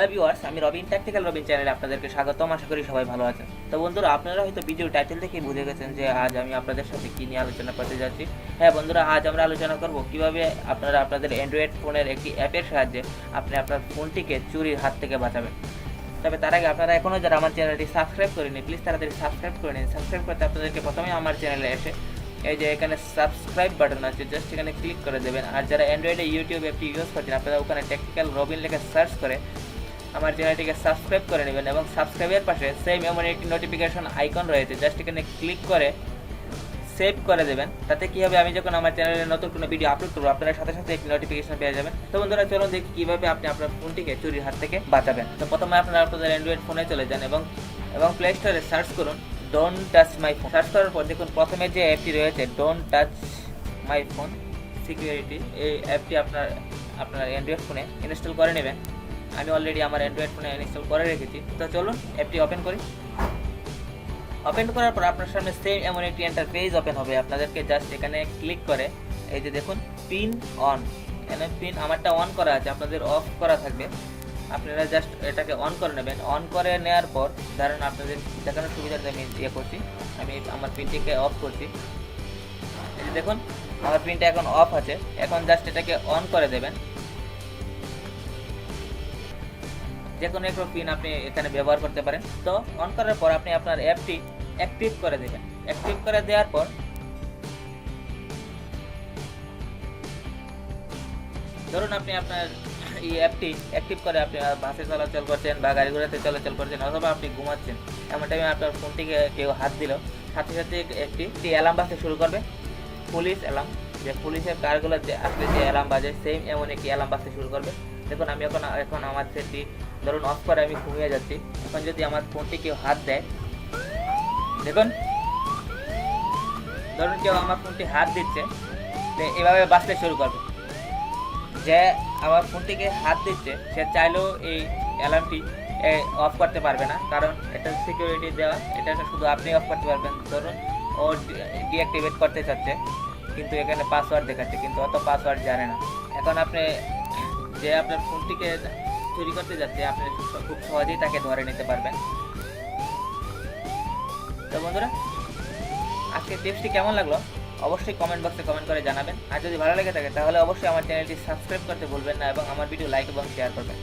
Hello viewers আমি Robin tactical Robin চ্যানেলে আপনাদেরকে স্বাগতম, আশা করি সবাই ভালো আছেন। তো বন্ধুরা, আপনারা হয়তো ভিডিও টাইটেল দেখেই বুঝে গেছেন যে আজ আমি আপনাদের সাথে কী নিয়ে আলোচনা করতে যাচ্ছি। হ্যাঁ বন্ধুরা, আজ আমরা আলোচনা করব কীভাবে আপনারা আপনাদের অ্যান্ড্রয়েড ফোনের একটি অ্যাপের সাহায্যে আপনি আপনার ফোনটিকে চুরির হাত থেকে বাঁচাবেন। তবে তার আগে আপনারা এখনও যারা আমার চ্যানেলটি সাবস্ক্রাইব করেনি প্লিজ তাড়াতাড়ি সাবস্ক্রাইব করে নিন। সাবস্ক্রাইব করতে আপনাদেরকে প্রথমে আমার চ্যানেলে এসে এই যে এখানে সাবস্ক্রাইব বাটন আছে জাস্ট এখানে ক্লিক করে দেবেন। আর যারা অ্যান্ড্রয়েডে ইউটিউব অ্যাপটি ইউজ করছেন, আপনারা ওখানে টেকনিক্যাল রবিন লেখা সার্চ করে আমার চ্যানেলটিকে সাবস্ক্রাইব করে নেবেন এবং সাবস্ক্রাইবের পাশে সেম এমন একটি নোটিফিকেশন আইকন রয়েছে জাস্ট এখানে ক্লিক করে সেভ করে দেবেন। তাতে কি হবে, আমি যখন আমার চ্যানেলে নতুন কোনো ভিডিও আপলোড করব, আপনারা সাথে সাথে একটি নোটিফিকেশন পেয়ে যাবেন। তো বন্ধুরা, চলুন দেখি কীভাবে আপনি আপনার ফোনটিকে চুরির হাত থেকে বাঁচাবেন। তো প্রথমে আপনারা আপনাদের অ্যান্ড্রয়েড ফোনে চলে যান এবং এবং প্লে স্টোরে সার্চ করুন don't touch my phone search করার পর দেখুন, প্রথমে যে অ্যাপটি রয়েছে don't touch my phone security এই অ্যাপটি আপনার আপনার অ্যান্ড্রয়েড ফোনে ইনস্টল করে নেবেন। আমি অলরেডি আমার অ্যান্ড্রয়েড ফোনে ইনস্টল করে রেখেছি। তো চলুন অ্যাপটি ওপেন করি। ওপেন করার পর আপনার সামনে সেম এমন একটি পেজ ওপেন হবে। আপনাদেরকে জাস্ট এখানে ক্লিক করে, এই যে দেখুন পিন অন এখানে পিন আমারটা অন করা আছে, আপনাদের অফ করা থাকবে। আপনারা জাস্ট এটাকে অন করে নেবেন। অন করে নেওয়ার পর, ধরেন আপনাদের দেখানোর সুবিধার্থে আমি ইয়ে করছি। আমি আমার পিনটিকে অফ করছি। এই যে দেখুন, আমার পিনটা এখন অফ আছে। এখন জাস্ট এটাকে অন করে দেবেন। যে কোনো একটা পিন আপনি এখানে ব্যবহার করতে পারেন। তো অন করার পর আপনি আপনার অ্যাপটি অ্যাক্টিভ করে দেবেন। অ্যাক্টিভ করে দেওয়ার পর ধরুন আপনি আপনার এই অ্যাপটি অ্যাক্টিভ করে আপনি বাসে চলাচল করছেন বা গাড়ি ঘোড়াতে চলাচল করছেন অথবা আপনি ঘুমাচ্ছেন, এমন টাইমে আপনার ফোনটিকে কেউ হাত দিল। সাথে সাথে একটি অ্যালার্ম বাজতে শুরু করবে। পুলিশ অ্যালার্ম যে পুলিশের কারগুলো যে আসলে যে অ্যালার্ম বাজে সেম এমন একটি অ্যালার্ম বাজতে শুরু করবে। দেখুন, আমি এখন এখন আমার সেটি, ধরুন অফ করে আমি ঘুমিয়ে যাচ্ছি। এখন যদি আমার ফোনটি কেউ হাত দেয়, দেখুন, ধরুন কেউ আমার ফোনটি হাত দিচ্ছে এভাবে বাঁচতে শুরু করবে। যে আমার ফোনটিকে হাত দিচ্ছে, সে চাইলেও এই অ্যালার্মটি অফ করতে পারবে না। কারণ এটা সিকিউরিটি দেওয়া, এটা শুধু আপনি অফ করতে পারবেন। ধরুন, ও ডিঅ্যাক্টিভেট করতে চাচ্ছে। কিন্তু এখানে পাসওয়ার্ড দেখাচ্ছে, কিন্তু অত পাসওয়ার্ড জানে না। এখন আপনি যে আপনার ফোনটিকে চুরি করতে যাচ্ছে, আপনি খুব সহজেই তাকে ধরে নিতে পারবেন। তো বন্ধুরা আজকে টিপসটি কেমন লাগল? অবশ্যই কমেন্ট বক্সে কমেন্ট করে জানাবেন। আর যদি ভালো লেগে থাকে, তাহলে অবশ্যই আমার চ্যানেলটি সাবস্ক্রাইব করতে ভুলবেন না এবং আমার ভিডিও লাইক এবং শেয়ার করবেন।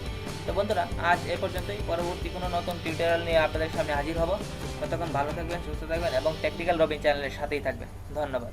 তো বন্ধুরা, আজ এ পর্যন্তই। পরবর্তী কোনো নতুন টিউটোরিয়াল নিয়ে আপনাদের সামনে হাজির হব। ততক্ষণ ভালো থাকবেন, সুস্থ থাকবেন এবং টেকনিক্যাল রবিন চ্যানেলের সাথেই থাকবেন। ধন্যবাদ।